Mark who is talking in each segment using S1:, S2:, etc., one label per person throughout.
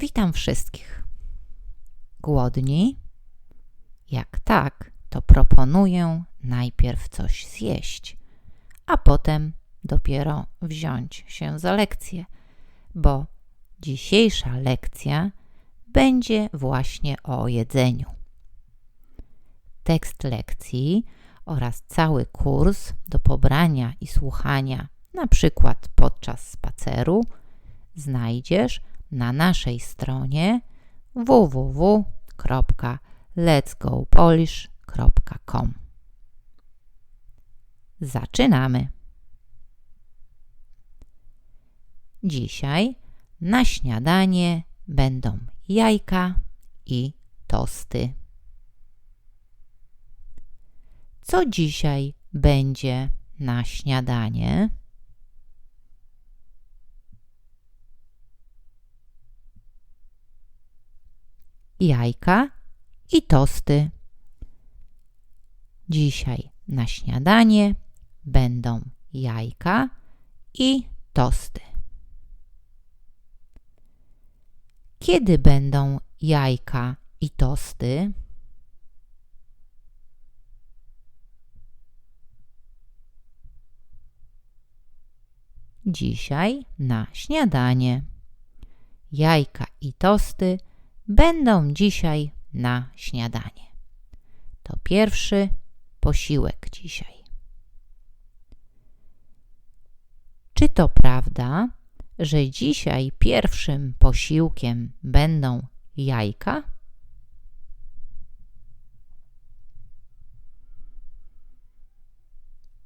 S1: Witam wszystkich. Głodni? Jak tak, to proponuję najpierw coś zjeść, a potem dopiero wziąć się za lekcję, bo dzisiejsza lekcja będzie właśnie o jedzeniu. Tekst lekcji oraz cały kurs do pobrania i słuchania, na przykład podczas spaceru, znajdziesz na naszej stronie www.letsgopolish.com. Zaczynamy! Dzisiaj na śniadanie będą jajka i tosty. Co dzisiaj będzie na śniadanie? Jajka i tosty. Dzisiaj na śniadanie będą jajka i tosty. Kiedy będą jajka i tosty? Dzisiaj na śniadanie. Jajka i tosty będą dzisiaj na śniadanie. To pierwszy posiłek dzisiaj. Czy to prawda, że dzisiaj pierwszym posiłkiem będą jajka?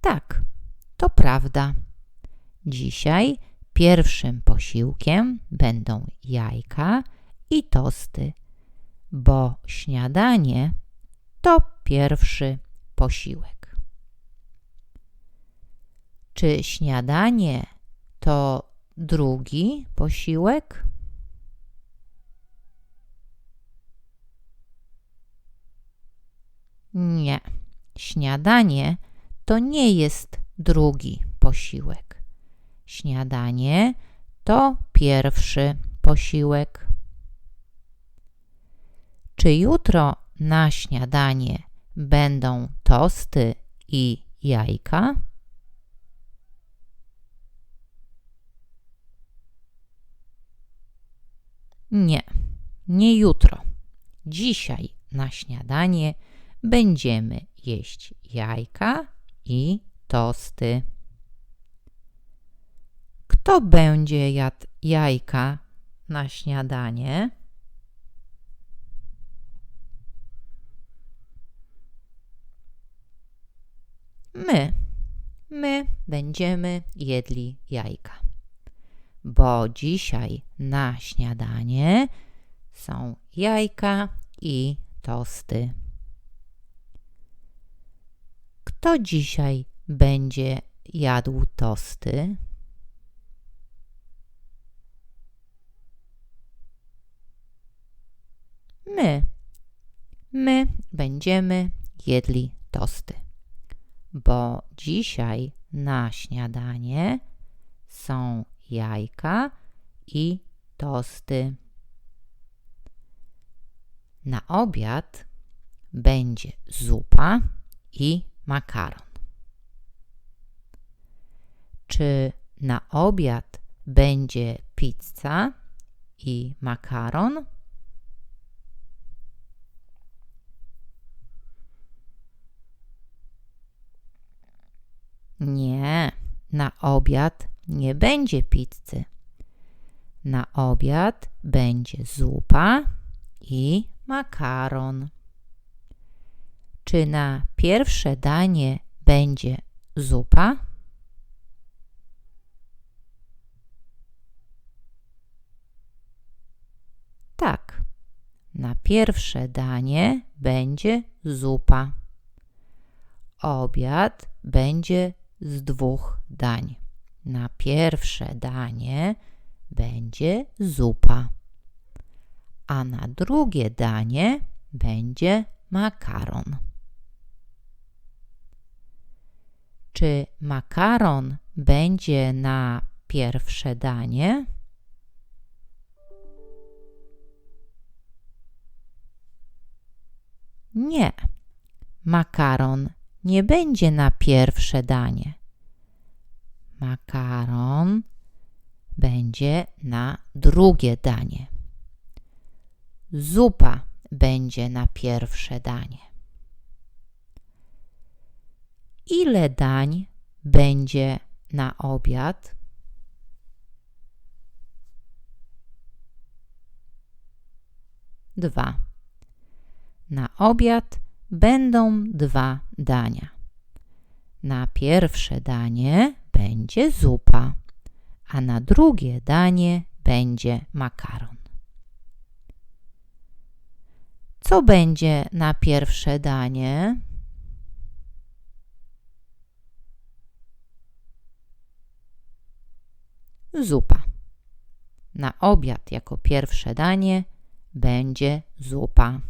S1: Tak, to prawda. Dzisiaj pierwszym posiłkiem będą jajka i tosty, bo śniadanie to pierwszy posiłek. Czy śniadanie to drugi posiłek? Nie, śniadanie to nie jest drugi posiłek. Śniadanie to pierwszy posiłek. Czy jutro na śniadanie będą tosty i jajka? Nie, nie jutro. Dzisiaj na śniadanie będziemy jeść jajka i tosty. Kto będzie jadł jajka na śniadanie? My. My będziemy jedli jajka bo dzisiaj na śniadanie są jajka i tosty. Kto dzisiaj będzie jadł tosty? My. My będziemy jedli tosty, bo dzisiaj na śniadanie są jajka i tosty. Na obiad będzie zupa i makaron. Czy na obiad będzie pizza i makaron? Nie, na obiad nie będzie pizzy. Na obiad będzie zupa i makaron. Czy na pierwsze danie będzie zupa? Tak, na pierwsze danie będzie zupa. Obiad będzie z dwóch dań. Na pierwsze danie będzie zupa, a na drugie danie będzie makaron. Czy makaron będzie na pierwsze danie? Nie. Makaron nie będzie na pierwsze danie. Makaron będzie na drugie danie. Zupa będzie na pierwsze danie. Ile dań będzie na obiad? Dwa. Na obiad będą dwa dania. Na pierwsze danie będzie zupa, a na drugie danie będzie makaron. Co będzie na pierwsze danie? Zupa. Na obiad jako pierwsze danie będzie zupa.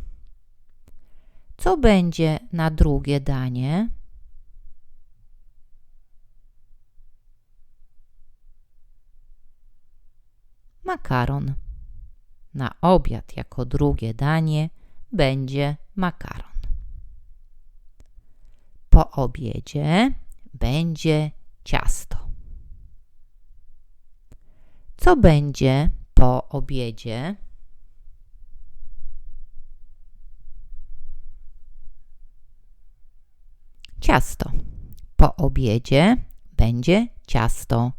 S1: Co będzie na drugie danie? Makaron. Na obiad jako drugie danie będzie makaron. Po obiedzie będzie ciasto. Co będzie po obiedzie? Ciasto. Po obiedzie będzie ciasto.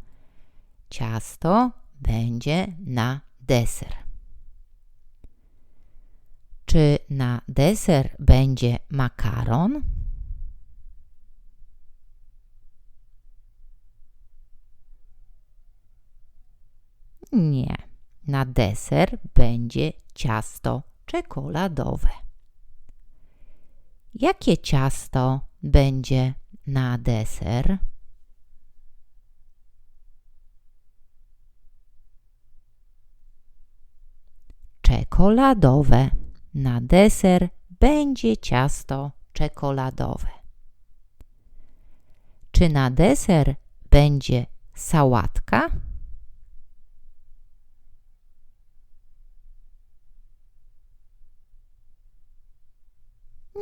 S1: Ciasto będzie na deser. Czy na deser będzie makaron? Nie. Na deser będzie ciasto czekoladowe. Jakie ciasto będzie na deser? Czekoladowe. Na deser będzie ciasto czekoladowe. Czy na deser będzie sałatka?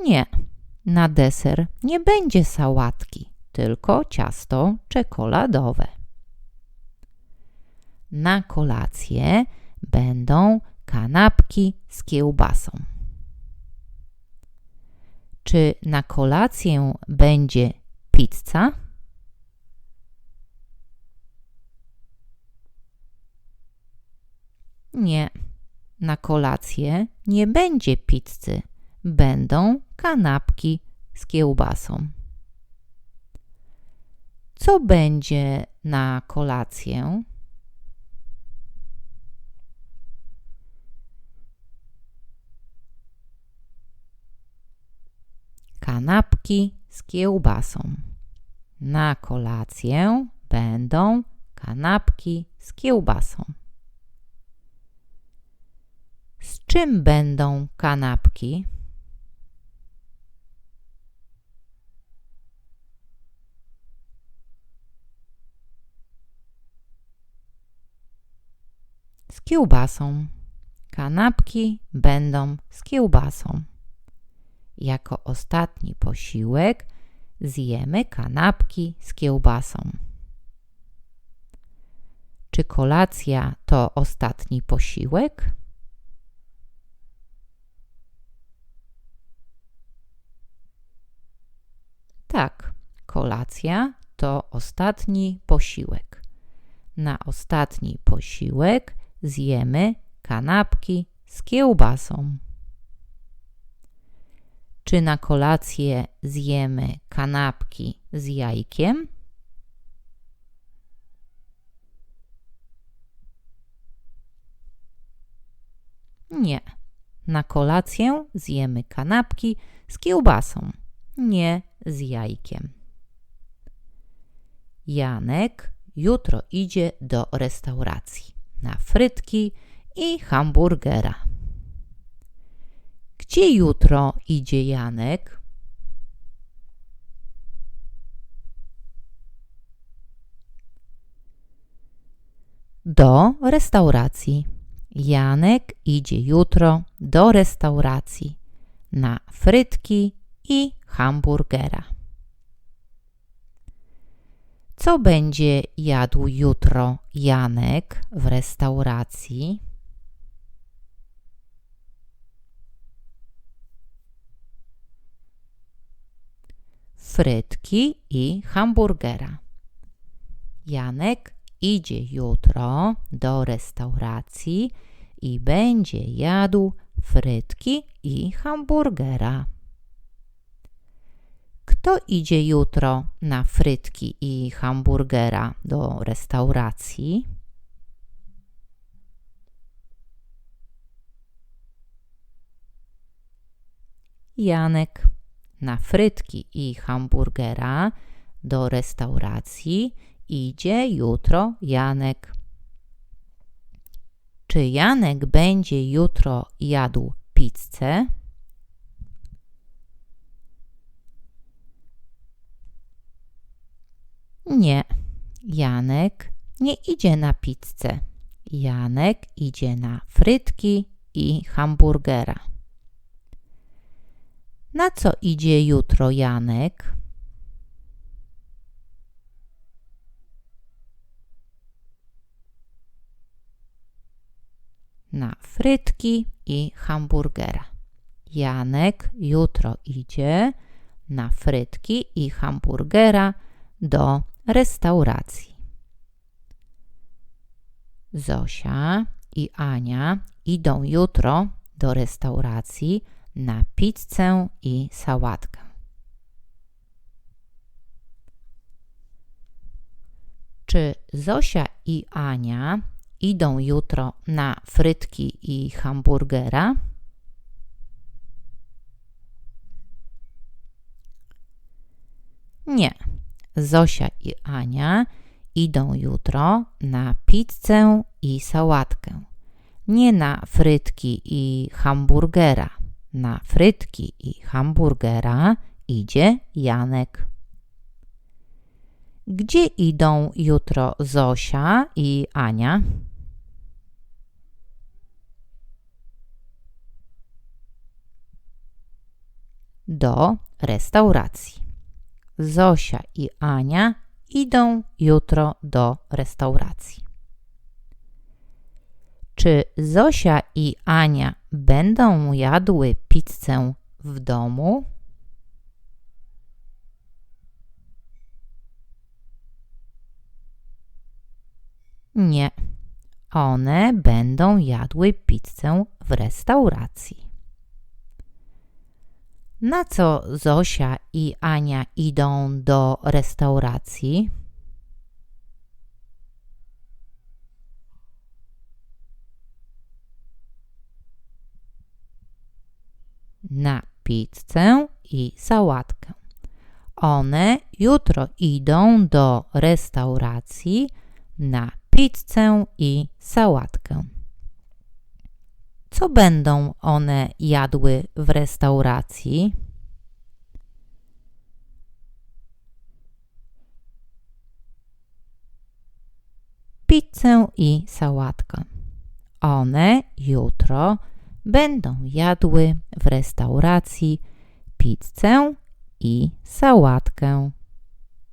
S1: Nie, na deser nie będzie sałatki, tylko ciasto czekoladowe. Na kolację będą kanapki z kiełbasą. Czy na kolację będzie pizza? Nie, na kolację nie będzie pizzy, będą kanapki z kiełbasą. Co będzie na kolację? kanapki z kiełbasą. Na kolację będą kanapki z kiełbasą. Z czym będą kanapki? Z kiełbasą. Kanapki będą z kiełbasą. Jako ostatni posiłek zjemy kanapki z kiełbasą. Czy kolacja to ostatni posiłek? Tak, kolacja to ostatni posiłek. Na ostatni posiłek zjemy kanapki z kiełbasą. Czy na kolację zjemy kanapki z jajkiem? Nie. Na kolację zjemy kanapki z kiełbasą, nie z jajkiem. Janek jutro idzie do restauracji na frytki i hamburgera. Gdzie jutro idzie Janek? Do restauracji. Janek idzie jutro do restauracji. na frytki i hamburgera. Co będzie jadł jutro Janek w restauracji? Frytki i hamburgera. Janek idzie jutro do restauracji i będzie jadł frytki i hamburgera. Kto idzie jutro na frytki i hamburgera do restauracji? Janek na frytki i hamburgera do restauracji idzie jutro Janek. Czy Janek będzie jutro jadł pizzę? Nie, Janek nie idzie na pizzę. Janek idzie na frytki i hamburgera. Na co idzie jutro Janek? Na frytki i hamburgera. Janek jutro idzie na frytki i hamburgera do restauracji. Zosia i Ania idą jutro do restauracji na pizzę i sałatkę. Czy Zosia i Ania idą jutro na frytki i hamburgera? Nie. Zosia i Ania idą jutro na pizzę i sałatkę. Nie na frytki i hamburgera. Na frytki i hamburgera idzie Janek. Gdzie idą jutro Zosia i Ania? Do restauracji. Zosia i Ania idą jutro do restauracji. Czy Zosia i Ania będą jadły pizzę w domu? Nie. One będą jadły pizzę w restauracji. Na co Zosia i Ania idą do restauracji? Na pizzę i sałatkę. One jutro idą do restauracji na pizzę i sałatkę. Co będą one jadły w restauracji? Pizzę i sałatkę. One jutro będą jadły w restauracji pizzę i sałatkę.